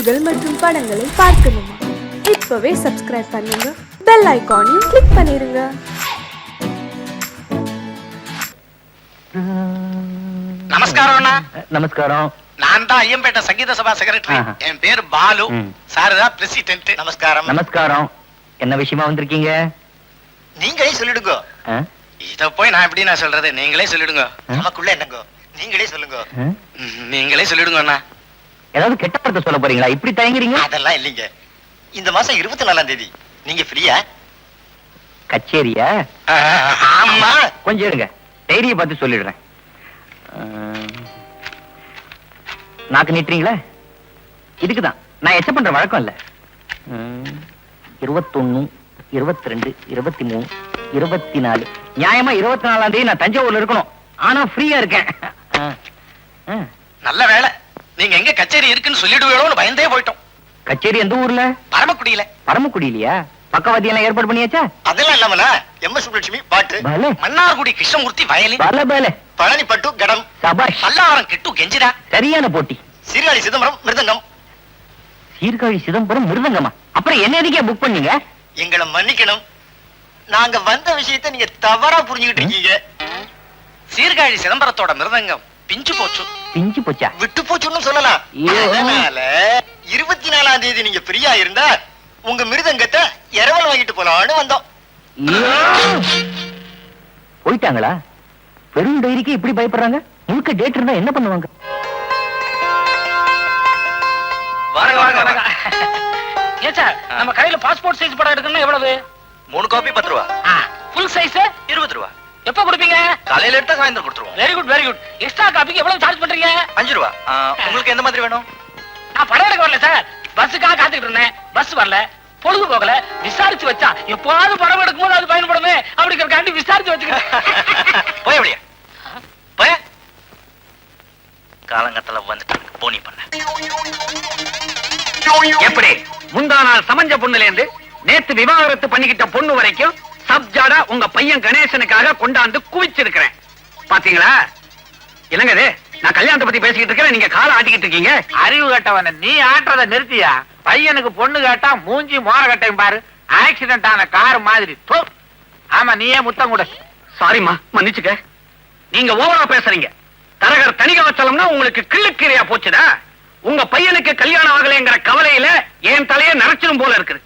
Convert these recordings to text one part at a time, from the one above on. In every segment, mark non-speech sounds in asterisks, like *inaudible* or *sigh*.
செய்திகள் மற்றும் படங்களை பார்க்கணுமா? இப்பவே சப்ஸ்கிரைப் பண்ணுங்க. பெல் ஐகானையும் கிளிக் பண்ணிருங்க. நமஸ்காரம் அண்ணா. நமஸ்காரம். நான் தான் ஐயம்பேட்டை சங்கீத சபா செக்ரட்டரி. என் பேரு பாலு. ம். சார் தான் பிரசிடென்ட் நமஸ்காரம். நமஸ்காரம். என்ன விஷயமா வந்திருக்கீங்க? நீங்களே சொல்லிடுங்க? இத போய் நான் எப்படி நான் சொல்றது? நீங்களே சொல்லிடுங்க? நமக்குள்ள என்னங்க? நீங்களே சொல்லுங்க. நீங்களே சொல்லிடுங்க அண்ணா. ஏதாவது கெட்ட வார்த்தை சொல்ல போறீங்களா? இப்படி தயங்குறீங்க? அதெல்லாம் இல்லைங்க. இந்த மாசம் இருபத்தி நாலாம் தேதி. நீங்க ஃப்ரீயா? கச்சேரியா? ஆமா. கொஞ்சம் இருங்க. டைரிய பார்த்து சொல்லிடுறேன். நாக்கு நீட்டுறீங்களா? இதுக்குதான். நான் எச்ச பண்ற வழக்கம் இல்ல. இருபத்தொன்னு இருபத்தி ரெண்டு இருபத்தி மூணு இருபத்தி நாலு நியாயமா இருபத்தி நாலாம் தேதி நான் தஞ்சாவூர்ல இருக்கணும். ஆனா ஃப்ரீயா இருக்கேன். நல்ல வேலை. நீங்க எங்க கச்சேரி இருக்குன்னு சொல்லிடுவேளோன்னு பயந்தே போயிட்டோம். கச்சேரி எந்த ஊர்ல? பரமக்குடியில. பரமக்குடியிலையா? பக்கவாதி எல்லாம் ஏற்பாடு பண்ணியாச்சா? அதெல்லாம் இல்லாமல? எம் எஸ் சுப்புலட்சுமி பாட்டு. மன்னார்குடி கிருஷ்ணமூர்த்தி வயலின். பல பலே. பழனி பட்டு கடம். சபாஷ். பல்லாவரம் கிட்டு கெஞ்சிரா சரியான போட்டி. சீர்காழி சிதம்பரம் மிருதங்கம். சீர்காழி சிதம்பரம் மிருதங்கமா? அப்புறம் என்ன எதுக்கே புக் பண்ணீங்க? எங்களை மன்னிக்கணும். நாங்க வந்த விஷயத்தை நீங்க தவறா புரிஞ்சுகிட்டு இருக்கீங்க. சீர்காழி சிதம்பரத்தோட மிருதங்கம். பிஞ்சு போச்சு. பிஞ்சு போச்சா? விட்டு போச்சுன்னு சொல்லலாம். அதனால இருபத்தி நாலாம் தேதி நீங்க ஃப்ரீயா இருந்தா உங்க மிருதங்கத்தை இரவல் வாங்கிட்டு போலாம்னு வந்தோம். போயிட்டாங்களா? பெரும் டைரிக்கு இப்படி பயப்படுறாங்க? முழுக்க டேட் இருந்தா என்ன பண்ணுவாங்க? நம்ம கடையில பாஸ்போர்ட் சைஸ் படம் எடுக்கணும்னா எவ்வளவு? மூணு காப்பி பத்து ரூபா. ஃபுல் சைஸ் இருபது ரூபா. எப்ப கொடுப்பீங்க? காலையில எடுத்தா சாயந்தரம் கொடுத்துருவோம். Very good very good extra காப்பிக்கு எவ்வளவு சார்ஜ் பண்றீங்க? அஞ்சு ரூபா. உங்களுக்கு எந்த மாதிரி வேணும்? நான் படம் எடுக்க வரல சார் பஸ்ஸுக்காக காத்துக்கிட்டு இருந்தேன். பஸ் வரல. பொழுது போகல விசாரிச்சு வச்சா எப்போது படம் எடுக்கும்போது அது பயன்படுமே அப்படிங்கறக்காண்டி விசாரிச்சு வச்சுக்கிட்டேன். *laughs* போய் அப்படியே. போய். காலங்கத்துல வந்துட்டு போனி பண்ண. எப்படி? முந்தா நாள் சமஞ்ச பொண்ணுல இருந்து நேத்து விவாகரத்து பண்ணிக்கிட்ட பொண்ணு வரைக்கும் சப்ஜாடா உங்க பையன் கணேசனுக்காக கொண்டாந்து குவிச்சிருக்கிறேன். பாத்தீங்களா? இது? நான் கல்யாணத்தை பத்தி பேசிக்கிட்டு இருக்கேன் நீங்க காலை ஆட்டிக்கிட்டு இருக்கீங்க. அறிவு கட்டவன நீ ஆட்டுறத நிறுத்தியா? பையனுக்கு பொண்ணு கேட்டா மூஞ்சி மோர கட்டையும் பாரு. ஆக்சிடென்ட் ஆன கார் மாதிரி. தோ. ஆமா நீயே முத்தம் கொடு. சாரிம்மா மன்னிச்சுக்க. நீங்க ஓவரா பேசுறீங்க. தரகர் தனிக வச்சலம்னா உங்களுக்கு கிள்ளுக்கீரையா போச்சுதா உங்க பையனுக்கு கல்யாணம் ஆகலைங்கிற கவலையில என் தலைய நரைச்சிடும் போல இருக்குது.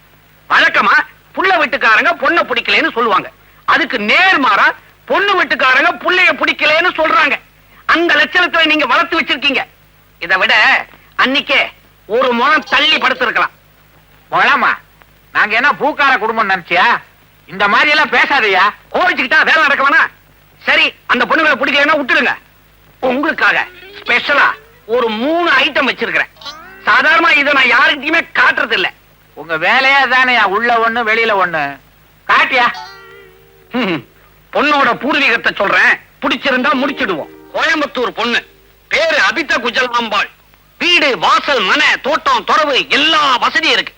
வழக்கமா புள்ள வீட்டுக்காரங்க பொண்ணை பிடிக்கலைன்னு சொல்லுவாங்க. அதுக்கு நேர்மாறா பொண்ணு வீட்டுக்காரங்க புள்ளைய பிடிக்கலைன்னு சொல்றாங்க. அந்த லட்சணத்துல நீங்க வளர்த்து வச்சிருக்கீங்க. இதை விட அன்னைக்கே ஒரு முறம் தள்ளி படுத்திருக்கலாம். போலாமா? நாங்க என்ன பூக்கார குடும்பம் நினைச்சியா? இந்த மாதிரி எல்லாம் பேசாதயா? கோவிச்சுக்கிட்டா வேலை நடக்க சரி அந்த பொண்ணுங்களை பிடிக்கலன்னா விட்டுடுங்க. உங்களுக்காக ஸ்பெஷலா ஒரு மூணு ஐட்டம் வச்சிருக்கிறேன். சாதாரணமா இதை நான் யாருக்கிட்டயுமே காட்டுறது இல்ல உங்க வேலையா தானே உள்ள ஒண்ணு வெளியில ஒண்ணு. காட்டியா? பொண்ணோட பூர்வீகத்தை சொல்றேன். பிடிச்சிருந்தா முடிச்சிடுவோம். கோயம்புத்தூர் பொண்ணு. பேரு அபித குஜலாம்பாள். வீடு வாசல் மனை தோட்டம் துறவு எல்லா வசதியும் இருக்கு.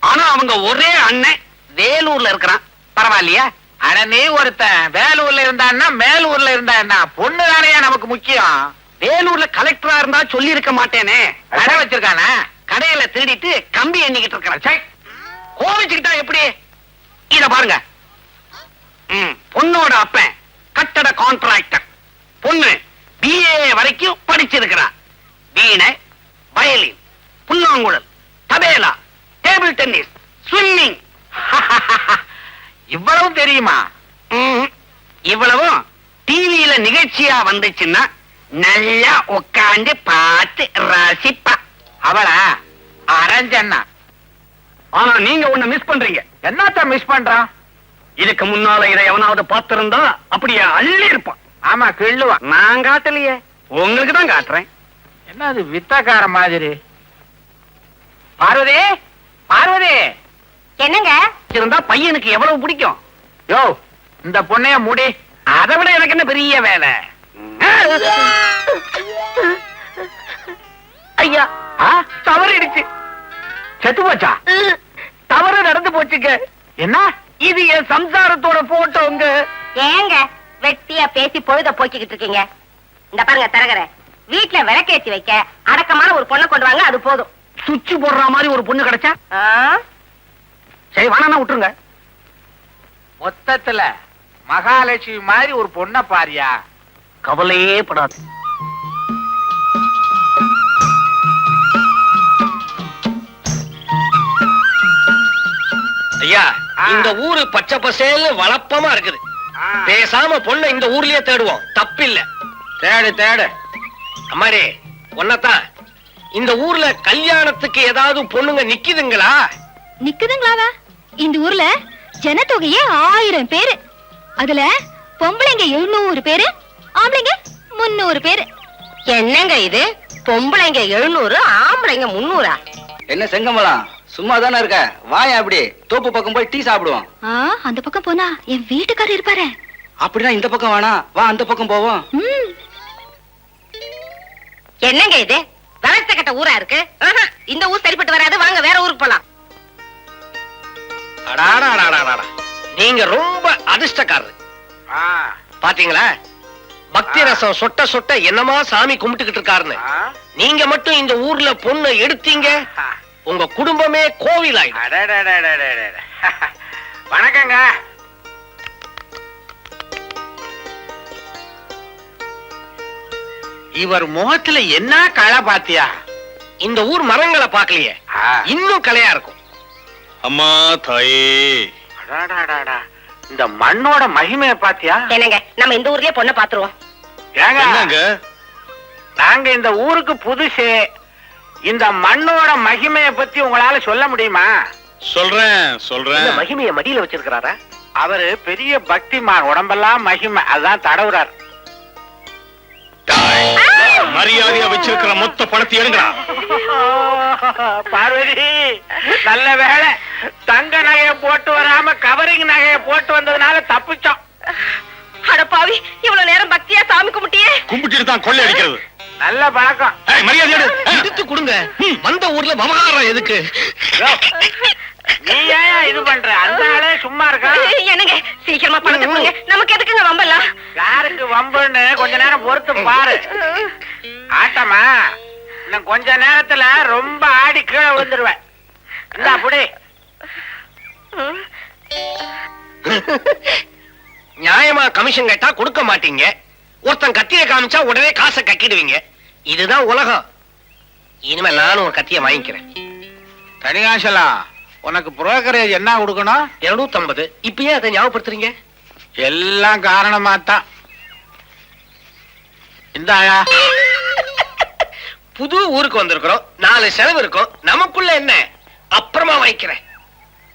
ஆனா அவங்க ஒரே அண்ணன் வேலூர்ல இருக்கிறான். பரவாயில்லையா? அட நீ ஒருத்தன். வேலூர்ல இருந்தான்னா மேலூர்ல இருந்தா என்ன? பொண்ணு தானே நமக்கு முக்கியம்? வேலூர்ல கலெக்டரா இருந்தா சொல்லி இருக்க மாட்டேனே. கடை வச்சிருக்கானா? கடையில திருடிட்டு கம்பி எண்ணிக்கிட்டு இருக்கிறேன் கோவிச்சுக்கிட்டா எப்படி? இத பாருங்க. பொண்ணோட அப்பன் கட்டட கான்ட்ராக்டர் பொண்ணு பிஏ வரைக்கும் படிச்சிருக்கிறான் வீணை வயலின் புல்லாங்குழல் தபேலா டேபிள் டென்னிஸ் ஸ்விம்மிங் இவ்வளவு தெரியுமா? இவ்வளவும் டிவியில நிகழ்ச்சியா வந்துச்சுன்னா நல்லா உட்காந்து பார்த்து ரசிப்பா. அவளா? அரஞ்சண்ணா. ஆனா நீங்க ஒண்ணு மிஸ் பண்றீங்க. என்னத்த மிஸ் பண்றான்? இதுக்கு முன்னால இதை எவனாவது பார்த்திருந்தா அப்படியே அள்ளி இருப்பான். ஆமா கிள்ளுவான் நான் காட்டலையே. உங்களுக்கு தான் காட்டுறேன். என்ன அது வித்தக்கார மாதிரி? பார்வதி பார்வதி. என்னங்க? இருந்தா பையனுக்கு எவ்வளவு பிடிக்கும்? யோ இந்த பொண்ணைய முடி அதை விட எனக்கு என்ன பெரிய வேலை? ஐயா ஆ? தவறிடுச்சு. செத்து போச்சா? தவறு நடந்து போச்சுங்க. என்ன? இது என் சம்சாரத்தோட போட்டோங்க. ஏங்க வெட்டியா பேசி பொழுத போக்கிக்கிட்டு இருக்கீங்க. இந்த பாருங்க தரகர வீட்டுல விளக்கேத்தி வைக்க அடக்கமான ஒரு பொண்ணை கொண்டு வாங்க அது போதும். சுவிட்ச் போடுற மாதிரி ஒரு பொண்ணு கிடைச்சா? சரி வேணா விட்டுருங்க. மொத்தத்துல மகாலட்சுமி மாதிரி ஒரு பொண்ண பாரியா? கவலையே படாது. இந்த ஊரு பச்சை பசேல்னு வளப்பமா இருக்குது. பேசாம பொண்ணை இந்த ஊர்லயே தேடுவோம். தப்பில்ல. தேடு தேடு. அம்மாடி ஒன்னதான் இந்த ஊர்ல கல்யாணத்துக்கு ஏதாவது பொண்ணுங்க நிக்குதுங்களா? நிக்குதுங்களாவா? இந்த ஊர்ல ஜனத்தொகையே ஆயிரம் பேரு. அதுல பொம்பளைங்க எழுநூறு பேரு ஆம்பளைங்க முன்னூறு பேரு. என்னங்க இது? பொம்பளைங்க எழுநூறு ஆம்பளைங்க முன்னூறா? என்ன செங்கமலம்? சும்மா தானே இருக்க? வாயா அப்படி தோப்பு பக்கம் போய் டீ சாப்பிடுவோம். ஆ அந்த பக்கம் போனா என் வீட்டுக்காரர் இருப்பாரு. அப்படின்னா இந்த பக்கம் வேணா. வா அந்த பக்கம் போவோம். ம். என்னங்க இது? வளர்த்த கட்ட ஊரா இருக்கு? இந்த ஊர் சரிப்பட்டு வராது. வாங்க வேற ஊருக்கு போலாம். நீங்க ரொம்ப அதிர்ஷ்டக்காரரு. பாத்தீங்களா? பக்தி ரசம் சொட்ட சொட்ட என்னமா சாமி கும்பிட்டுக்கிட்டு இருக்காருன்னு. நீங்க மட்டும் இந்த ஊர்ல பொண்ணு எடுத்தீங்க. உங்க குடும்பமே கோவில் *laughs* வணக்கங்க. இவர் முகத்துல என்ன களை பாத்தியா இந்த ஊர் மரங்களை பார்க்கலையே. இன்னும் கலையா இருக்கும். அம்மா தாயே. அடாடாடாடா. இந்த மண்ணோட மகிமைய பாத்தியா என்னங்க நம்ம இந்த ஊர்லயே பொண்ணை பாத்துருவோம் ஏங்க நாங்க இந்த ஊருக்கு புதுசு இந்த மண்ணோட மகிமைய பத்தி உங்களால சொல்ல முடியுமா? சொல்றேன் இந்த சொல்றேன் மகிமைய மடியில வச்சிருக்கிறாரா? அவரு பெரிய பக்திமான் உடம்பெல்லாம் மகிமை. அதான் தடவுறார். மரியாதையா வச்சிருக்கிற மொத்த பணத்தை எடுங்கடா. பார்வதி நல்ல வேளை தங்க நகைய போட்டு வராம கவரிங் நகைய போட்டு வந்ததுனால தப்பிச்சோம். அட பாவி இவ்வளவு நேரம் பக்தியா சாமி கும்பிட்டியே? கும்பிட்டு தான் கொள்ளை அடிக்கிறது. நல்ல பழக்கம். ஏய், மரியாதை எடு. ஏய், எடுத்து கொடுங்க. வந்த ஊர்ல விவகாரம் எதுக்கு? நீ ஏன் இது பண்ற? அந்த ஆளே சும்மா இருக்கா? என்னங்க? சீக்கிரமா பணத்தை கொடுங்க. நமக்கு எதுக்குங்க வம்பலாம் யாருக்கு வம்புன்னு கொஞ்ச நேரம் பொறுத்து பாரு. ஆட்டமா? இன்னும் கொஞ்ச நேரத்துல ரொம்ப ஆடி கீழே விழுந்துருவேன். இந்தா புடி. நியாயமா கமிஷன் கேட்டா கொடுக்க மாட்டீங்க. ஒருத்தன் கத்திய காமிச்சா உடனே காசை கட்டிடுவீங்க. இதுதான் உலகம். இனிமே நானும் ஒரு கத்திய வாங்கிக்கிறேன். தனிகாசலா உனக்கு புரோக்கரேஜ் என்ன கொடுக்கணும்? இருநூத்தி ஐம்பது இப்பயே அதை ஞாபகப்படுத்துறீங்க? எல்லாம் காரணமா தான் இந்தாயா. புது ஊருக்கு வந்திருக்கிறோம். நாலு செலவு இருக்கும். நமக்குள்ள என்ன? அப்புறமா வாங்கிக்கிறேன்.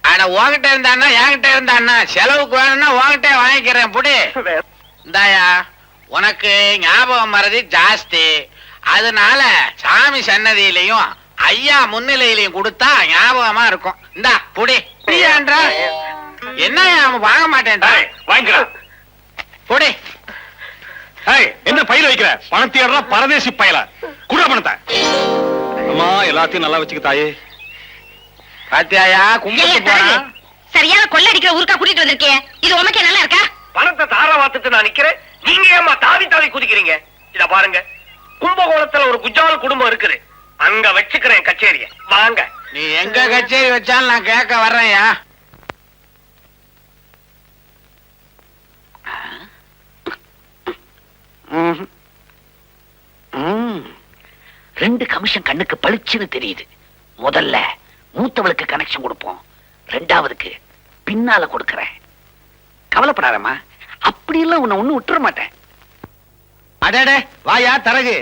அட உன்கிட்ட இருந்தான்னா என்கிட்ட இருந்தான்னா செலவுக்கு வேணும்னா உன்கிட்ட வாங்கிக்கிறேன். புடி. இந்தாயா உனக்கு ஞாபகம் மறதி ஜாஸ்தி. அதனால சாமி சன்னதியிலையும் ஐயா முன்னிலையிலையும் கொடுத்தா ஞாபகமா இருக்கும். இந்தா புடி. புடியான்றா என்ன அவன் வாங்க மாட்டேன்டா. வாங்கிக்கலாம் புடி. என்ன பயிர் வைக்கிற? பணத்தை ஏடுறா பரதேசி பயல. குட பணத்தை அம்மா எல்லாத்தையும் நல்லா வச்சுக்க தாயே பாத்தியாயா கும்பிட்டு போறான் சரியான கொள்ளடிக்கிற ஊருக்கா கூட்டிட்டு வந்திருக்கே இது உமக்கே நல்லா இருக்கா? பணத்தை தார வாத்துட்டு நான் நிக்கிறேன். நீங்க ஏமா தாவி தாவி குதிக்கிறீங்க? இத பாருங்க. கும்பகோணத்துல ஒரு குஜால் குடும்பம் இருக்குது. அங்க வச்சுக்கிறேன் கச்சேரிய. வாங்க. நீ எங்க கச்சேரி வச்சாலும் நான் கேட்க வர்றேன்யா. ரெண்டு கமிஷன் கண்ணுக்கு பளிச்சுன்னு தெரியுது. முதல்ல மூத்தவளுக்கு கனெக்ஷன் கொடுப்போம். ரெண்டாவதுக்கு பின்னால கொடுக்கறேன். கவலைப்படாதம்மா. அப்படியெல்லாம் உன்னை ஒண்ணு விட்டுற மாட்டேன். அடடே வாயா தரகு.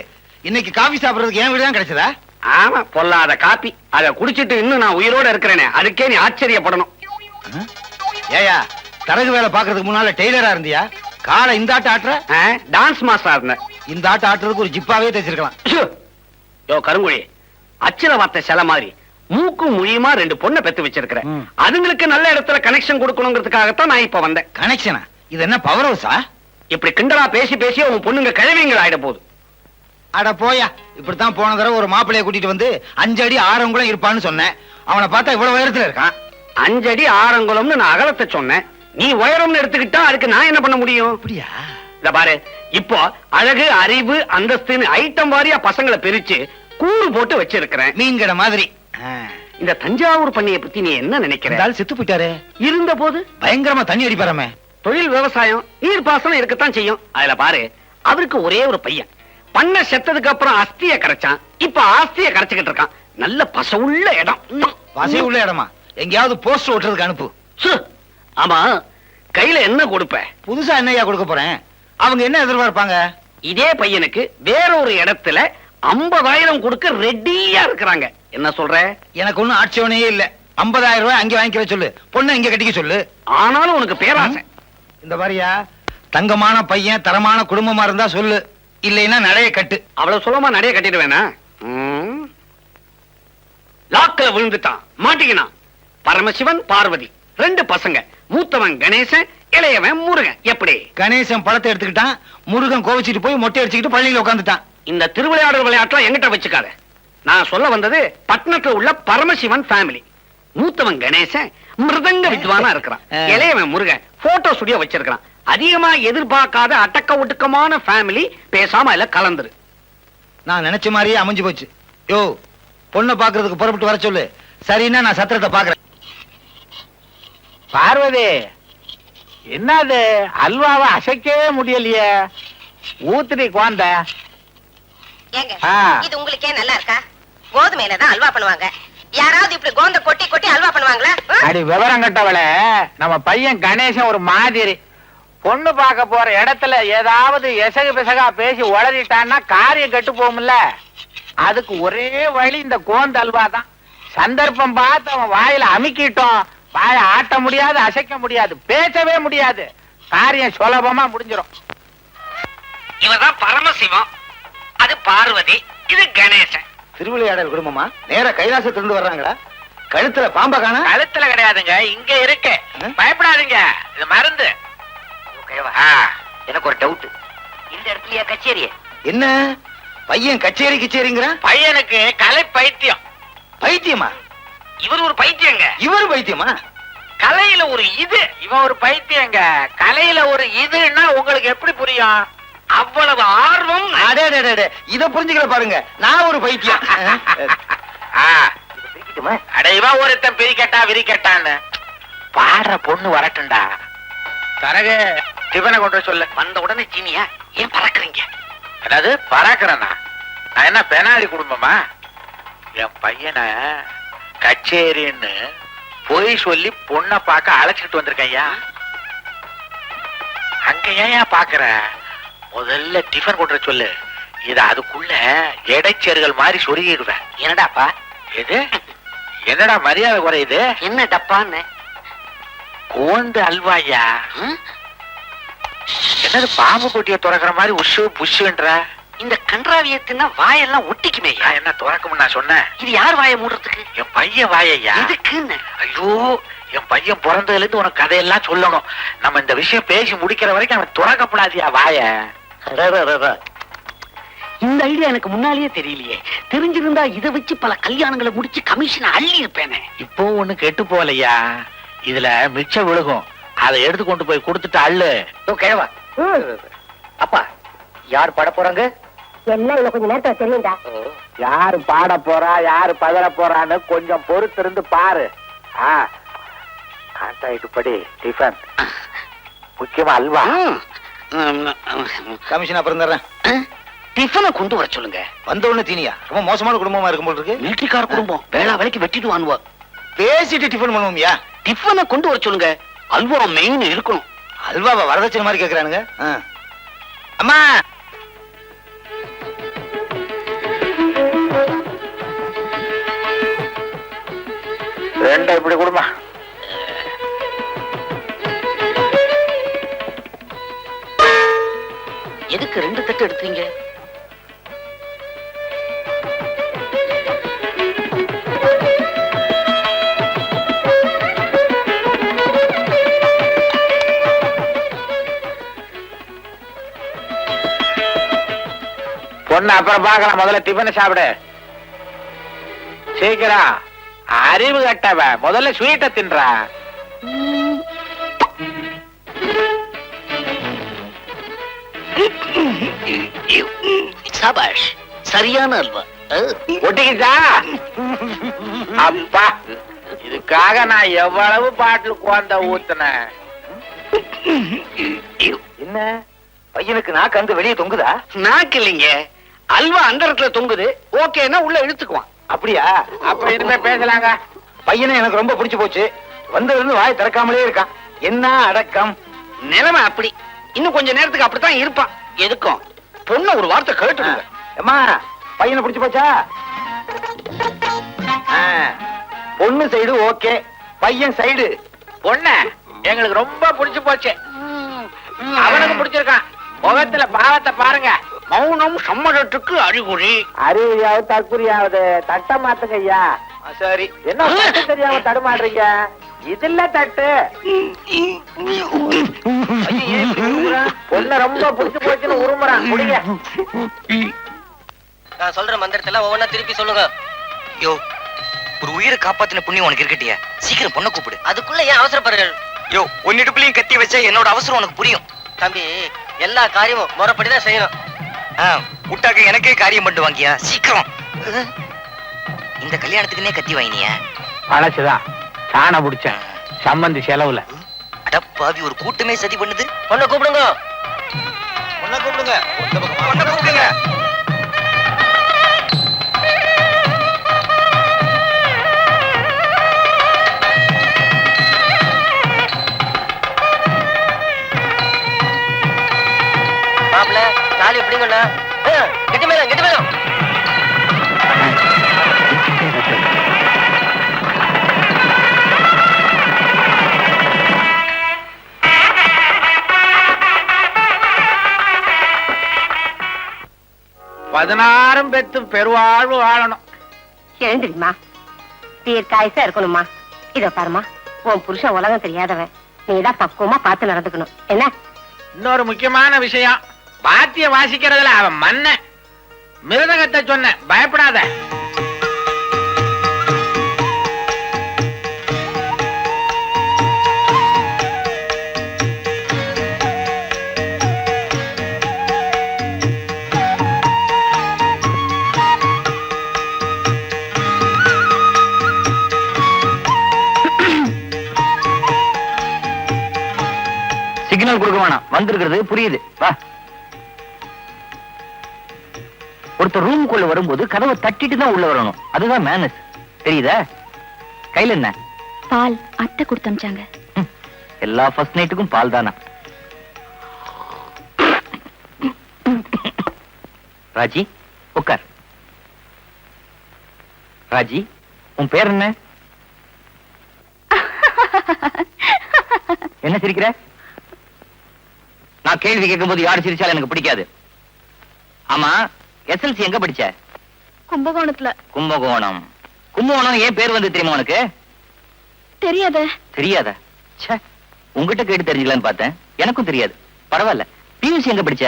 இன்னைக்கு காபி சாப்பிடுறதுக்கு என் வீடு தான் கிடைச்சதா? ஆமா பொல்லாத காப்பி. அத குடிச்சிட்டு இன்னும் நான் உயிரோட இருக்கிறேனே. அதுக்கே நீ ஆச்சரியப்படணும். ஏயா தரகு வேலை பாக்குறதுக்கு முன்னால டெய்லரா இருந்தியா? காலை இந்த ஆட்ட ஆட்டுற? டான்ஸ் மாஸ்டரா இருந்தேன். இந்த ஆட்ட ஆட்டுறதுக்கு ஒரு ஜிப்பாவே தைச்சிருக்கலாம். ச்சோ. யோ கருங்குழி அச்சில வார்த்தை சில மாதிரி. மூக்கும் மொழியுமா ரெண்டு பொண்ணை பெத்து வச்சிருக்கிறேன். அதுங்களுக்கு நல்ல இடத்துல கனெக்ஷன் கொடுக்கணுங்கிறதுக்காகத்தான் நான் இப்ப வந்தேன். கனெக்ஷனா இது என்ன பவர் ஹவுஸா இப்படி கிண்டலா பேசி பேசி உன் பொண்ணுங்க கிழவிங்கள் ஆயிட போகுது. அட போயா இப்படித்தான் போன தடவை ஒரு மாப்பிளைய கூட்டிட்டு வந்து அஞ்சு அடி ஆறம் கூட இருப்பான்னு சொன்னேன். அவனை பார்த்தா இவ்வளவு உயரத்துல இருக்கான். அஞ்சடி ஆறங்குளம்னு நான் அகலத்தை சொன்னேன். நீ உயரம்னு எடுத்துக்கிட்டா அதுக்கு நான் என்ன பண்ண முடியும்? அப்படியா? இத பாரு இப்போ அழகு அறிவு அந்தஸ்துன்னு ஐட்டம் வாரியா பசங்களை பிரிச்சு கூறு போட்டு வச்சிருக்கிறேன். மீன்கடை மாதிரி. இந்த தஞ்சாவூர் பண்ணைய பத்தி நீ என்ன நினைக்கிற? செத்து போயிட்டாரு. இருந்த போது? பயங்கரமா தண்ணி அடிப்பாராமே. தொழில் விவசாயம் நீர்ப்பாசனம் இருக்கத்தான் செய்யும். அதுல பாரு அவருக்கு ஒரே ஒரு பையன். பண்ண செத்ததுக்கு அப்புறம் அஸ்திய கரைச்சான். இப்ப ஆஸ்திய கரைச்சுக்கிட்டு இருக்கான். நல்ல பசவுள்ள இடம். உம். வசதி உள்ள இடமா? எங்கேயாவது போஸ்ட் ஓட்டுறதுக்கு அனுப்பு. ஆமா. கையில என்ன கொடுப்ப? புதுசா என்னையா கொடுக்க போறேன்? அவங்க என்ன எதிர்பார்ப்பாங்க? இதே பையனுக்கு வேற ஒரு இடத்துல ஐம்பதாயிரம் கொடுக்க ரெடியா இருக்கிறாங்க. என்ன சொல்ற? எனக்கு ஒண்ணும் ஆட்சேபனையே இல்ல. 50000 ரூபாய் அங்கே வாங்கிக்கிற சொல்லு. பொண்ணை இங்க கட்டிக்க சொல்லு. ஆனாலும் உனக்கு பேராசை. இந்த மாதிரியா தங்கமான பையன் தரமான குடும்பமா இருந்தா சொல்லு. இல்லைன்னா நடைய கட்டு. அவ்வளவு சுலமா நிறைய கட்டிடுவேனா? ம். லாக்ல விழுந்துட்டான். மாட்டிக்கினான். பரமசிவன் பார்வதி. ரெண்டு பசங்க. மூத்தவன் கணேசன் இளையவன் முருகன். எப்படி? கணேசன் பழத்தை எடுத்துக்கிட்டான். முருகன் கோவிச்சிட்டு போய் மொட்டை அடிச்சுக்கிட்டு பள்ளியில உட்காந்துட்டான் இந்த திருவிளையாடல் விளையாட்டுல எங்கிட்ட வச்சுக்காத. நான் சொல்ல வந்தது பட்டணத்துல உள்ள பரமசிவன் ஃபேமிலி மூத்தவன் கணேசன் மிருதங்க வித்வானா இருக்கிறான். இளையவன் முருகன் போட்டோ ஸ்டுடியோ வச்சிருக்கான் அதிகமா எதிர்பார்க்காத அடக்க ஒடுக்கமான ஃபேமிலி பேசாம இல்ல கலந்துரு. நான் நினைச்ச மாதிரியே அமைஞ்சு போச்சு. யோ பொண்ணை பாக்குறதுக்கு புறப்பட்டு வர சொல்லு. சரின்னா நான் சத்திரத்தை பாக்குறேன் பார்வதி என்னது? அல்வாவை அசைக்கவே முடியலையே. ஊத்துடி ஆ. இது உங்களுக்கே நல்லா இருக்கா? கோதுமையில தான் அல்வா பண்ணுவாங்க. யாராவது இப்படி கோந்த கொட்டி கொட்டி அல்வா பண்ணுவாங்களா? அடி விவரம் கட்டவள. நம்ம பையன் கணேசன் ஒரு மாதிரி. பொண்ணு பார்க்க போற இடத்துல ஏதாவது எசகு பிசகா பேசி உளறிட்டான்னா காரியம் கெட்டு போகும்ல. அதுக்கு ஒரே வழி இந்த கோந்த அல்வா தான். சந்தர்ப்பம் பார்த்து அவன் வாயில அமுக்கிட்டோம். வாயை ஆட்ட முடியாது அசைக்க முடியாது பேசவே முடியாது. காரியம் சுலபமா முடிஞ்சிடும் இவதான் பரமசிவம். அது பார்வதி இது கணேசன். திருவிளையாடல் குடும்பமா? நேர கைலாசத்திலிருந்து வர்றாங்களா? கழுத்துல பாம்ப காணா? கழுத்துல கிடையாதுங்க இங்க இருக்கு? பயப்படாதீங்க இது மருந்து. எனக்கு ஒரு டவுட் இந்த இடத்துலயா கச்சேரி என்ன? பையன் கச்சேரி கச்சேரிங்கிறான் பையனுக்கு கலை பைத்தியம். பைத்தியமா? இவர் ஒரு பைத்தியங்க. இவரு பைத்தியமா? கலையில ஒரு இது. இவன் ஒரு பைத்தியங்க. கலையில ஒரு இதுன்னா உங்களுக்கு எப்படி புரியும்? அவ்வளவு ஆர்வம். இத புரிஞ்சுக்கல பாருங்க. நான் ஒரு பைத்தியம். *laughs* ஆ. அட இவன் ஒருத்தன் பிரிக்கட்டா விரிக்கட்டான்னு. பாடுற பொண்ணு வரட்டும்டா. தரகு டிஃபனை கொண்டு சொல்லு. வந்த உடனே சீனியா ஏன் பறக்குறீங்க? அதாவது பராக்கிறனா நான் என்ன பெனாலி குடும்பமா? என் பையனை கச்சேரின்னு பொய் சொல்லி பொண்ணை பார்க்க அழைச்சிட்டு வந்திருக்கேன் ஐயா. அங்க ஏன் பாக்குற முதல்ல டிஃபன் கொண்டு சொல்லு. இத அதுக்குள்ள இடைச்சேறுகள் மாதிரி சொருகிடுவேன். என்னடாப்பா? எது? என்னடா மரியாதை குறையுது என்ன டப்பான்னு? கோந்து அல்வாயா என்னது பாம்பு கொட்டிய துறக்கிற மாதிரி உஷு புஷ்ஷுன்ற? இந்த கன்றாவியத்தின்னா வாயெல்லாம் ஒட்டிக்குமே என்ன துறக்கும்னு நான் சொன்னேன்? இது யார் வாயை மூடுறதுக்கு? என் பையன் வாயையா? எதுக்குன்னு? ஐயோ என் பையன் பிறந்ததுல இருந்து உனக்கு கதையெல்லாம் சொல்லணும். நம்ம இந்த விஷயம் பேசி முடிக்கிற வரைக்கும் அவன் துறக்கப்படாதியா வாய? இந்த ஐடியா எனக்கு முன்னாலேயே தெரியலையே. தெரிஞ்சிருந்தா இதை வச்சு பல கல்யாணங்களை முடிச்சு கமிஷன் அள்ளி இருப்பேனே இப்போ ஒண்ணு கெட்டு போகலையா? இதுல மிச்சம் விழுகும். அதை எடுத்து கொண்டு போய் கொடுத்துட்டு அள்ளு. கிழவா. அப்பா யார் பட போறாங்க? எல்லாம் இன்னும் கொஞ்ச நேரத்துல தெரியும்டா யாரு பாட போறா யாரு பதற போறான்னு கொஞ்சம் பொறுத்து இருந்து பாரு. ஆ. கான்ட்ராக்ட் படி டிஃபன். முக்கியமா அல்வா. கமிஷன் அப்புறம் தர்றேன். டிஃபனை கொண்டு வர சொல்லுங்க. வந்த உடனே தீனியா? ரொம்ப மோசமான குடும்பமா இருக்கும் போல இருக்கு. மிலிட்டரிக்கார குடும்பம். வேளா வேலைக்கு வெட்டிட்டு வாங்குவா பேசிட்டு டிஃபன் பண்ணுவோம்யா? டிஃபனை கொண்டு வர சொல்லுங்க. அல்வா மெயின் இருக்கணும் அல்வாவை வரதட்சணை மாதிரி கேக்குறானுங்க. ஆ. அம்மா! ரெண்டை இப்படி கொடுமா. எதுக்கு ரெண்டு தட்டு எடுத்தீங்க பொண்ணு அப்புறம் பார்க்கலாம். முதல்ல டிஃபனை சாப்பிடு. சீக்கிரம். அறிவு கட்டவ. முதல்ல ஸ்வீட்டை தின்றா. சபாஷ் சரியான அல்வா. ஒட்டிக்கிச்சா? அப்பா இதுக்காக நான் எவ்வளவு பாட்டில் குழந்த ஊத்துனேன் என்ன? பையனுக்கு நாக்கு வந்து வெளியே தொங்குதா? நாக்கு இல்லைங்க. அல்வா அந்த இடத்துல தொங்குது. ஓகேன்னா உள்ள இழுத்துக்குவான். அப்படியா? அப்ப இனிமே பேசலாங்க. பையனை எனக்கு ரொம்ப பிடிச்சு போச்சு. வந்ததுல இருந்து வாய் திறக்காமலே இருக்கான். என்ன அடக்கம்? நிலைமை அப்படி. இன்னும் கொஞ்ச நேரத்துக்கு அப்படித்தான் இருப்பான். எதுக்கும்? பொண்ணு ஒரு வார்த்தை கேட்டுடுங்க. அம்மா பையனை பிடிச்சு போச்சா? பொண்ணு சைடு ஓகே. பையன் சைடு. பொண்ணு எங்களுக்கு ரொம்ப பிடிச்சு போச்சு. அவனுக்கு பிடிச்சிருக்கான். முகத்துல பாவத்தை பாருங்க. மௌனம் சம்மதத்துக்கு அறிகுறி. அறிவியாவது தற்குறியாவது. தட்ட மாத்துங்க ஐயா. சரி. என்ன தட்டு தெரியாம தடுமாடுறீங்க? இதுல தட்டு. பொண்ணு ரொம்ப பிடிச்சு போச்சுன்னு உருமுறான். முடிங்க நான் சொல்ற மந்திரத்தெல்லாம் ஒவ்வொன்றா திருப்பி சொல்லுங்க. யோ ஒரு உயிரை காப்பாத்தின புண்ணியம் உனக்கு இருக்கட்டியா. சீக்கிரம் பொண்ணை கூப்பிடு. அதுக்குள்ள ஏன் அவசரப்படுறீர்கள்? யோ உன்னிடுப்புலயும் கத்தி வச்சா என்னோட அவசரம் உனக்கு புரியும். தம்பி எல்லா காரியமும் முறைப்படிதான் செய்யணும். ஆ, விட்டாக்க எனக்கே காரியம் பண்ணிட்டு வாங்கியா? சீக்கிரம். இந்த கல்யாணத்துக்குன்னே கத்தி வாங்கினியா? பழசுதான் சாண பிடிச்சேன். சம்மந்தி செலவுல. அடப்பாவி ஒரு கூட்டமே சதி பண்ணுது. பொண்ணை கூப்பிடுங்க. பொண்ணை கூப்பிடுங்க. பொண்ணை கூப்பிடுங்க. தாலி எப்படிங்கண்ணா கெட்டி மேலும் பதினாறும் பெத்து பெருவாழ்வு வாழணும். எழுந்திரிமா தீர்க்காயசா இருக்கணுமா இத பாருமா உன் புருஷன் உலகம் தெரியாதவன். நீதான் பக்குவமா பார்த்து நடந்துக்கணும். என்ன? இன்னொரு முக்கியமான விஷயம். பாத்திய வாசிக்கிறதுல அவன் மன்ன. மிருதகத்தை சொன்ன பயப்படாத. சிக்னல் கொடுக்க வேணாம். வந்திருக்கிறது புரியுது. வா. ஒருத்தர் ரூமுக்குள்ள வரும்போது கதவை தட்டிட்டு தான் உள்ள வரணும். அதுதான் மேனஸ் தெரியுதா? கையில என்ன? பால் அத்தை கொடுத்து அமிச்சாங்க. எல்லா ஃபர்ஸ்ட் நைட்டுக்கும் பால் தானா? ராஜி உட்கார் ராஜி உன் பேர் என்ன? என்ன சிரிக்கிற? நான் கேள்வி கேட்கும்போது யார் சிரிச்சாலும் எனக்கு பிடிக்காது. ஆமா எஸ்எல்சி எங்க படிச்ச? கும்பகோணத்துல. கும்பகோணம். கும்பகோணம் ஏன் பேர் வந்து தெரியுமா உனக்கு? தெரியாத. தெரியாதா? ச்சே உங்ககிட்ட கேட்டு தெரிஞ்சுக்கலான்னு பார்த்தேன். எனக்கும் தெரியாது. பரவாயில்ல. பியூசி எங்க படிச்ச?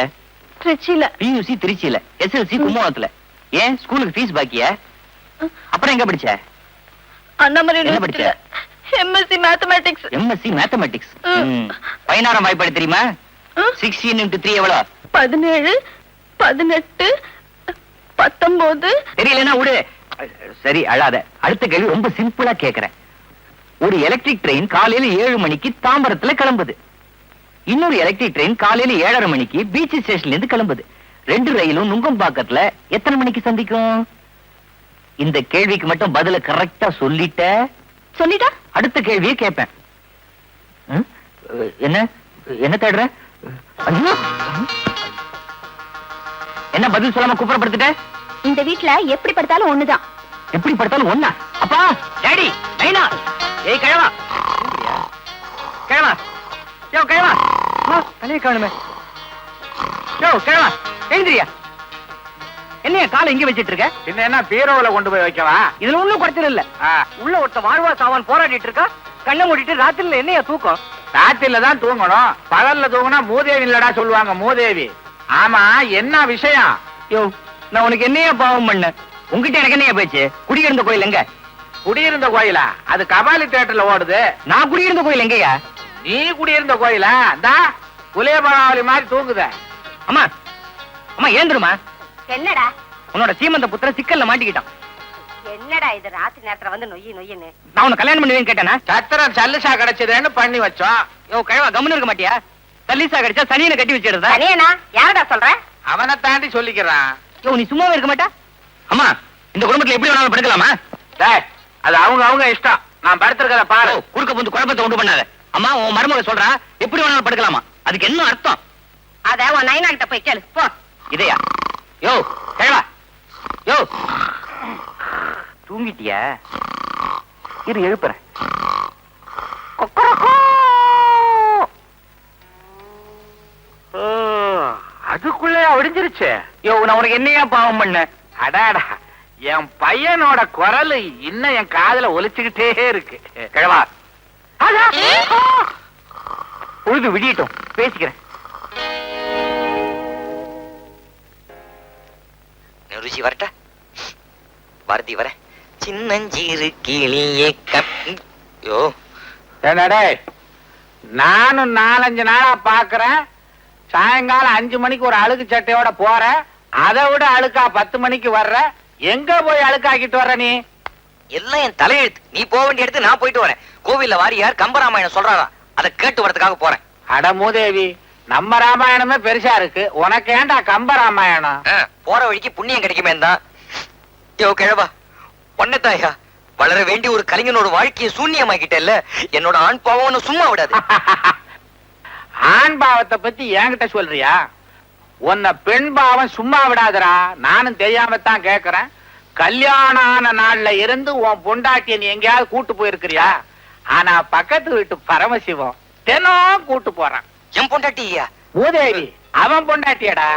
திருச்சியில. பியூசி திருச்சியில. எஸ்எல்சி கும்பகோணத்துல. ஏன்? ஸ்கூலுக்கு ஃபீஸ் பாக்கியா? அப்புறம் எங்க படிச்ச? அண்ணாமலை படிச்ச? MSc mathematics MSc mathematics. பதினாறாம் வாய்ப்பாடு தெரியுமா? சிக்ஸ்டீன் இன்டு த்ரீ எவ்வளவு பதினேழு பதினெட்டு பத்தொன்பது தெரியலன்னா விடு. சரி அழாத. அடுத்த கேள்வி ரொம்ப சிம்பிளா கேக்குறேன். ஒரு எலக்ட்ரிக் ட்ரெயின் காலையில ஏழு மணிக்கு தாம்பரத்துல கிளம்புது. இன்னொரு எலக்ட்ரிக் ட்ரெயின் காலையில ஏழரை மணிக்கு பீச் ஸ்டேஷன்ல இருந்து கிளம்புது. ரெண்டு ரயிலும் நுங்கம்பாக்கத்துல எத்தனை மணிக்கு சந்திக்கும்? இந்த கேள்விக்கு மட்டும் பதில கரெக்டா சொல்லிட்ட? சொல்லிட்டா? அடுத்த கேள்வியை கேட்பேன்? என்ன? என்ன தேடுற? ஐயோ! என்ன பதில் சொல்லாம குப்புறப்படுத்திட்ட இந்த வீட்ல எப்படி படுத்தாலும் ஒண்ணுதான். எப்படி படுத்தாலும் ஒண்ணா? அப்பா டாடி நைனா ஏய் கிழவா கிழவா யோ கிழவா தலையை காணுமே. யோ கிழவா எழுந்திரியா. என்னைய காலை இங்க வச்சிட்டு இருக்க? பின்ன என்ன பீரோவுல கொண்டு போய் வைக்கவா? இதுல ஒண்ணும் குறைச்சல் இல்ல. உள்ள ஒருத்த வாழ்வா சாவான் போராடிட்டு இருக்கா? கண்ணை மூடிட்டு ராத்திரில என்னைய தூக்கம்? ராத்திரில தான் தூங்கணும். பகல்ல தூங்கினா மூதேவி இல்லடா சொல்லுவாங்க மூதேவி. ஆமா என்ன விஷயம்? யோ நான் உனக்கு என்னையா பாவம் பண்ண உங்ககிட்ட எனக்கு என்னையா பேச்சு? குடியிருந்த கோயில் எங்க? குடியிருந்த கோயிலா? அது கபாலி தேட்டர்ல ஓடுது. நான் குடியிருந்த கோயில் எங்கயா? நீ குடியிருந்த கோயிலா? இந்தா குலேபராவளி மாதிரி தூங்குத. அம்மா அம்மா ஏந்துருமா என்னடா? உன்னோட சீமந்த புத்திர சிக்கல்ல மாட்டிக்கிட்டான். என்னடா இது ராத்திரி நேரத்துல வந்து நொய்யி நொய்யின்னு? நான் உன்னை கல்யாணம் பண்ணுவேன்னு கேட்டேனா? சத்திரம் சல்லுசா கிடைச்சதுன்னு பண்ணி வச்சோம். யோ கழுவா கம்முன்னு இருக்க மாட்டியா? தள்ளிசா கடிச்சா சனியனை கட்டி வச்சிடுறதா? தனியனா யாரடா சொல்ற? அவனை தாண்டி சொல்லிக்கிறான். யோ நீ சும்மாவே இருக்க மாட்டா? அம்மா இந்த குடும்பத்துல எப்படி வேணாலும் படுக்கலாமா? டேய், அது அவங்க அவங்க இஷ்டம். நான் படுத்திருக்கத பாரு. குறுக்க புந்து குழப்பத்தை உண்டு பண்ணாத. அம்மா உன் மருமக சொல்றா எப்படி வேணாலும் படுக்கலாமா? அதுக்கு என்ன அர்த்தம்? அத உன் நைனா கிட்ட போய் கேளு. போ. இதையா? யோ கழுவா யோ. தூங்கிட்டியா? இரு எழுப்புறேன். அதுக்குள்ளே ஒடிஞ்சிருச்சு. யோ நான் உனக்கு என்னையா பாவம் பண்ண? அடாடா என் பையனோட குரல் இன்னும் என் காதுல ஒலிச்சுக்கிட்டே இருக்கு. கிழவா! பொழுது விடியட்டும். பேசிக்கிறேன். ருசி வரட்டா? பாரதி வர. சின்னஞ்சீரு கிளியே கப். யோ. நானும் நாலஞ்சு நாளா பாக்குறேன். சாயங்காலம் அஞ்சு மணிக்கு ஒரு அழுக்கு சட்டையோட போற அதை விட அழுக்கா பத்து மணிக்கு வர்ற எங்க போய் அழுக்காக்கிட்டு வர்ற நீ? எல்லாம் என் தலையெழுத்து. நீ போக வேண்டிய இடத்துக்கு நான் போயிட்டு வரேன். கோவில்ல வாரியார் கம்பராமாயணம் சொல்றாராம். அதை கேட்டு வரதுக்காக போறேன். அட மூதேவி நம்ம ராமாயணமே பெருசா இருக்கு. உனக்கு ஏன்டா கம்ப ராமாயணம் போற வழிக்கு புண்ணியம் கிடைக்குமே தான் யோ கிழவா பொண்ணத்தாயா வளர வேண்டிய ஒரு கலைஞனோட வாழ்க்கையை சூன்யமாக்கிட்டல்ல? என்னோட ஆண் பாவம் சும்மா விடாது. *laughs* ஆண் பாவத்தை பத்தி என்கிட்ட சொல்றியா? உன்னை பெண் பாவம் சும்மா விடாதடா. நானும் தெரியாம தான் கேக்குறேன். கல்யாணம் ஆன நாள்ல இருந்து உன் பொண்டாட்டிய நீ எங்கேயாவது கூட்டு போயிருக்கிறியா? ஆனா பக்கத்து வீட்டு பரமசிவம் தினம் கூட்டு போறான். என் பொண்டாட்டியா? மூதேவி அவன் பொண்டாட்டியடா.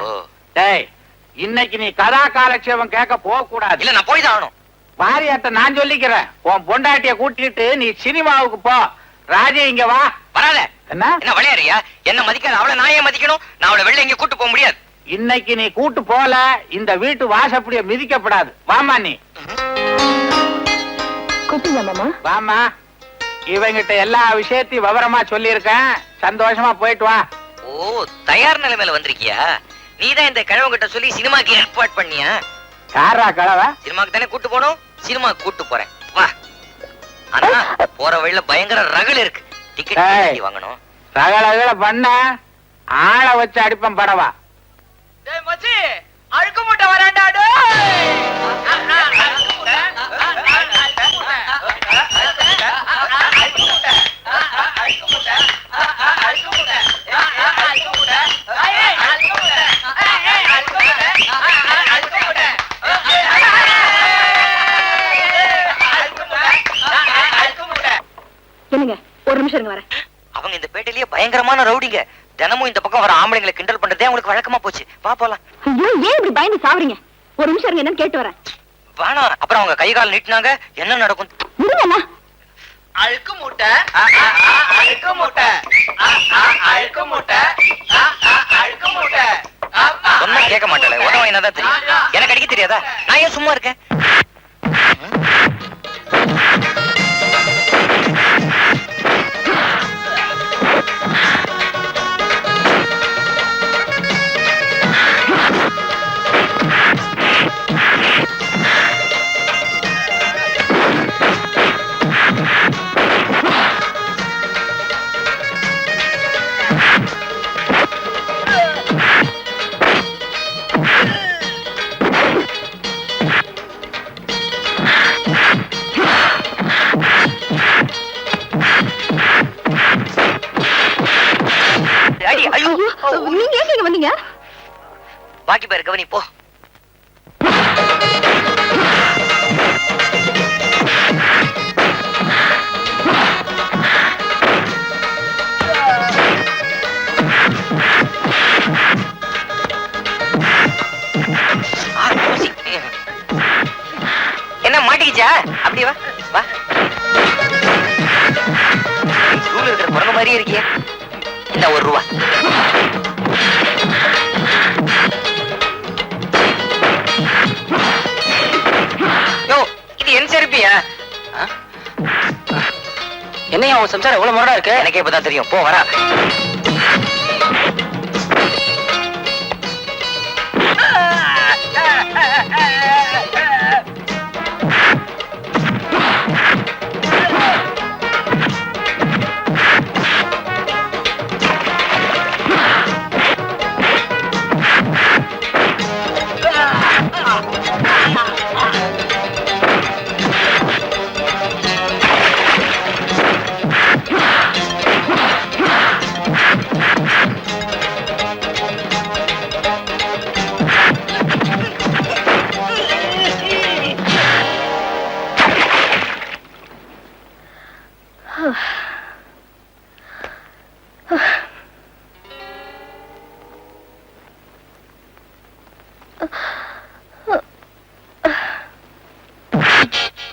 டேய் இன்னைக்கு நீ கதா காலட்சேபம் கேட்க போக கூடாது இல்ல நான் போய் தான் வாரியாட்ட நான் சொல்லிக்கிறேன். உன் பொண்டாட்டிய கூட்டிட்டு நீ சினிமாவுக்கு போ. ராஜே இங்க வா. வராத. என்ன? என்ன விளையாடுறியா என்ன மதிக்காத அவளை நான் ஏன் மதிக்கணும்? நான் அவளை வெளில எங்க கூட்டு போக முடியாது. இன்னைக்கு நீ கூட்டு போல இந்த வீட்டு வாசப்படிய மிதிக்கப்படாது. வாமா நீ. மாமா. வாமா இவங்கிட்ட எல்லா விஷயத்தையும் விவரமா சொல்லியிருக்கேன். சந்தோஷமா போயிட்டு வா. ஓ தயார் நிலைமையில வந்திருக்கியா? நீதான் இந்த கிழவங்கிட்ட சொல்லி சினிமாக்கு ஏற்பாடு பண்ணியா? யாரா கலவ சினிமாக்கு தானே கூட்டு போகணும்? சினிமாக்கு கூட்டு போறேன். வா. ஆனா போற வழியில பயங்கர ரகள் இருக்கு. டிக்கெட் வாங்கணும்? ரகலகல பண்ண ஆளை வச்சு அடிப்பேன் படவா. அழுக்க மூட்டை வராண்டா இருங்க வரேன். அவங்க இந்த பேட்டையிலேயே பயங்கரமான ரவுடிங்க. தினமும் இந்த பக்கம் வர ஆம்பளைங்களை கிண்டல் பண்றதே அவங்களுக்கு வழக்கமா போச்சு. வா போலாம். ஐயோ ஏன் இப்படி பயந்து சாவறீங்க? ஒரு நிமிஷம் இருங்க என்னன்னு கேட்டு வரேன். வேணாம் அப்புறம் அவங்க கை கால் நீட்டினாங்க. என்ன நடக்கும்? விடுங்கண்ணா அழுக்கு மூட்டை. அழுக்கு மூட்டை. அழுக்கு மூட்டை. அழுக்கு மூட்டை. சொன்னா கேட்க மாட்டேல உதவ தான் தெரியும். எனக்கு அடிக்க தெரியாதா? நான் ஏன் சும்மா இருக்கேன்? இருக்கிற குரங்கு மாதிரி இருக்கியே. இந்த ஒரு ரூபா. யோ இது என் செருப்பியா? என்னையா உன் சம்சாரம் எவ்வளவு முரடா இருக்கு? எனக்கே இப்பதான் தெரியும். போ வரா.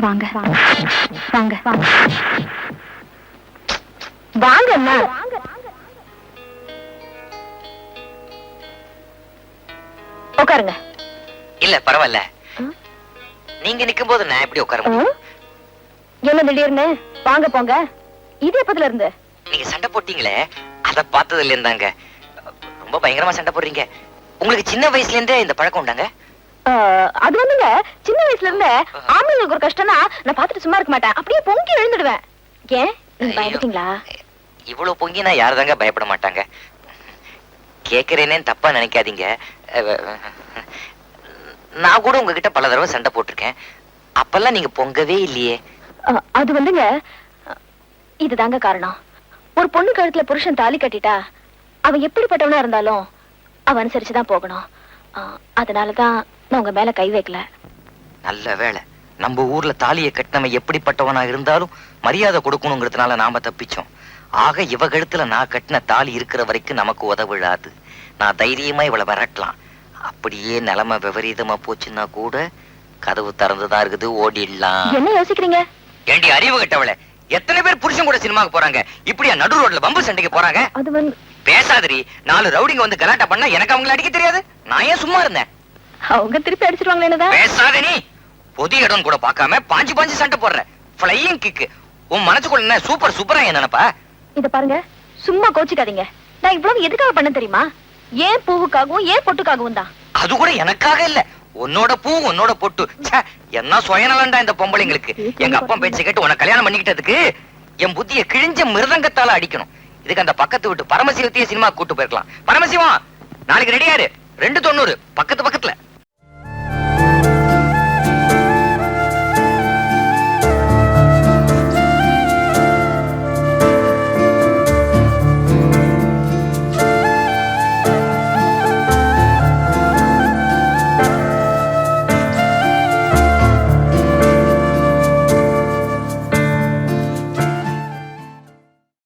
வாங்க. வாங்க வாங்க. உட்காருங்க. இல்ல பரவாயில்ல. நீங்க நிக்கும் போது நான் எப்படி உட்கார முடியும்? என்ன திடீர்னு? வாங்க போங்க. இது எப்பதுல இருந்து? நீங்க சண்டை போட்டீங்களே அத பார்த்ததுல இருந்தாங்க. ரொம்ப பயங்கரமா சண்டை போடுறீங்க. உங்களுக்கு சின்ன வயசுல இருந்தே இந்த பழக்கம் உண்டாங்க? அது வந்துங்க சின்ன வயசுல இருந்தே ஆம்பளைங்களுக்கு ஒரு கஷ்டம்னா நான் பார்த்துட்டு சும்மா இருக்க மாட்டேன். அப்படியே பொங்கி எழுந்துடுவேன். ஏன். பயந்துட்டீங்களா இவ்வளவு பொங்கினா யாரு தாங்க பயப்பட மாட்டாங்க? கேக்குறேனே தப்பா நினைக்காதீங்க. நான் கூட உங்ககிட்ட பல தடவை சண்டை போட்டிருக்கேன். அப்பெல்லாம் நீங்க பொங்கவே இல்லையே. அது வந்துங்க. இதுதாங்க காரணம். ஒரு பொண்ணு கழுத்துல புருஷன் தாலி கட்டிட்டா அவன் எப்படிப்பட்டவனா இருந்தாலும் அவன் அனுசரிச்சுதான் போகணும். அதனாலதான் நான் உங்க மேல கை வைக்கல. நல்ல வேளை. நம்ம ஊர்ல தாலியை கட்டினவன் எப்படிப்பட்டவனா இருந்தாலும் மரியாதை கொடுக்கணுங்கிறதுனால நாம தப்பிச்சோம். ஆக இவ கழுத்துல நான் கட்டின தாலி இருக்கிற வரைக்கும் நமக்கு உதவிடாது. நான் தைரியமா இவளை விரட்டலாம். அப்படியே நிலைமை விபரீதமா போச்சுன்னா கூட கதவு திறந்துதான் இருக்குது ஓடிடலாம். என்ன யோசிக்கிறீங்க? ஏண்டி அறிவு கட்டவளே. எத்தனை பேர் புருஷன் கூட சினிமாக்கு போறாங்க? இப்படியா நடு ரோட்ல பம்பு சண்டைக்கு போறாங்க? அது வந்து பேசாதடி. நாலு ரவுடிங்க வந்து கலாட்டா பண்ணா எனக்கு அவங்கள அடிக்க தெரியாது. நான் ஏன் சும்மா இருந்தேன்? அவங்க திருப்பி அடிச்சிருவாங்களே என்னதான்? பேசாத நீ. பொது இடம் கூட பார்க்காம பாஞ்சு பாஞ்சு சண்டை போடுற. ஃப்ளையிங் கிக்கு உன் மனசுக்குள்ள என்ன சூப்பர் சூப்பரா என்ன நினைப்பா? இத பாருங்க. சும்மா கோச்சிக்காதீங்க. நான் இவ்வளவு எதுக்காக பண்ண தெரியுமா? ஏன் பூவுக்காகவும் ஏன் பொட்டுக்காகவும் தான்? அது கூட எனக்காக இல்ல. உன்னோட பூ உன்னோட பொட்டு. என்ன சுயநலண்டா இந்த பொம்பளைங்களுக்கு. எங்க அப்பா பேச்சு கேட்டு உனக்கு கல்யாணம் பண்ணிக்கிட்டதுக்கு என் புத்திய கிழிஞ்ச மிருதங்கத்தால அடிக்கணும். இதுக்கு அந்த பக்கத்து விட்டு பரமசிவத்தையே சினிமா கூட்டு போயிருக்கலாம். பரமசிவம் நாளைக்கு ரெடியாரு ரெண்டு தொண்ணூறு. பக்கத்து பக்கத்துல.